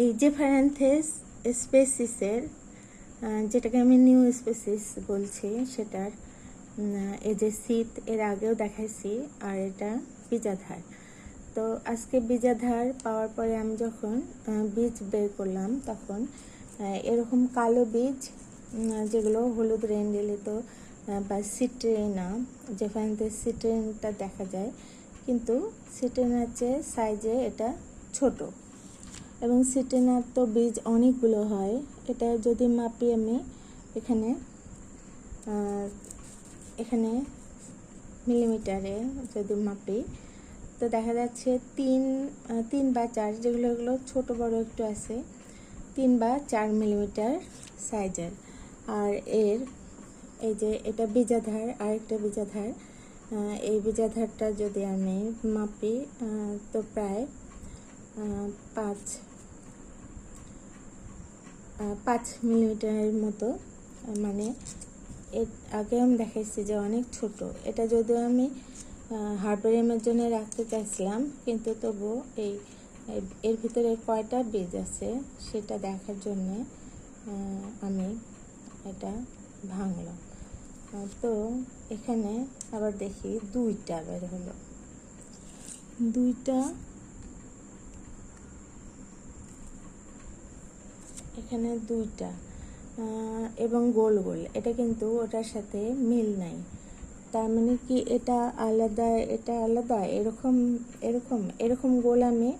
এই যে ফ্যারান্থেস স্পেসিসের যেটাকে আমি নিউ স্পেসিস বলছি, সেটার এই যে শীত এর আগেও দেখাইছি, আর এটা বীজাধার। তো আজকে বীজাধার পাওয়ার পরে আমি যখন বীজ বের করলাম, তখন এরকম কালো বীজ যেগুলো হলুদ রেন্ডেলিত বা সিট্রেনা যে ফ্যারান্থেস সিট্রেনটা দেখা যায়, কিন্তু সিট্রেনার চেয়ে সাইজে এটা ছোট। এবং সিটেনার তো বীজ অনেকগুলো হয়। এটা যদি মাপি আমি এখানে এখানে মিলিমিটারে যদি মাপি, তো দেখা যাচ্ছে তিন তিন বা চার যেগুলো এগুলো ছোটো বড় একটু আছে, তিন বা চার মিলিমিটার সাইজের। আর এর, এই যে এটা বীজাধার, আরেকটা বীজাধার এই বীজাধারটা যদি আমি মাপি তো প্রায় পাঁচ পাঁচ মিলিমিটারের মতো মানে এর আগে আমি দেখাইছি যে অনেক ছোট। এটা যদিও আমি হার্বারিয়ামের জন্য রাখতে চাইছিলাম, কিন্তু তবু এই এর ভিতরে কয়টা বীজ আছে সেটা দেখার জন্যে আমি এটা ভাঙলাম। তো এখানে আবার দেখি দুইটা বের হলো। দুইটা এখানে দুইটা এবং গোল গোল, এটা কিন্তু ওটার সাথে মিল নাই। তার মানে কি এটা আলাদা এটা আলাদা? এরকম এরকম এরকম গোল আমি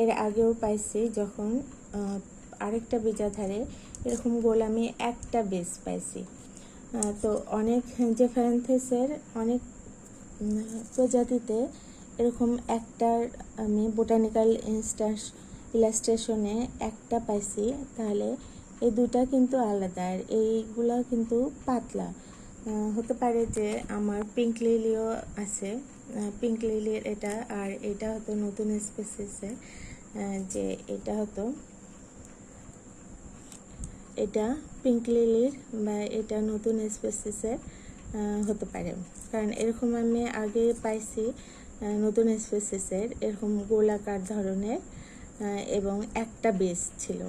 এর আগেও পাইছি যখন আরেকটা বীজাধারে এরকম গোল আমি একটা বেস পাইছি। তো অনেক যে ফ্যারেন্থেসের অনেক প্রজাতিতে এরকম একটার আমি বোটানিক্যাল ইনস্টাস ইলাস্ট্রেশনে একটা পাইছি, তাহলে এই দুটা কিন্তু আলাদা আর এইগুলা কিন্তু পাতলা। হতে পারে যে আমার পিঙ্ক লিলিও আছে পিঙ্ক লিলির এটা আর এটা হতো নতুন স্পেসিসে যে এটা হতো, এটা পিঙ্ক লিলির বা এটা নতুন স্পেসিসের হতে পারে। কারণ এরকম আমি আগে পাইছি নতুন স্পেসিসের এরকম গোলাকার ধরনের। এবং একটা বেস ছিল।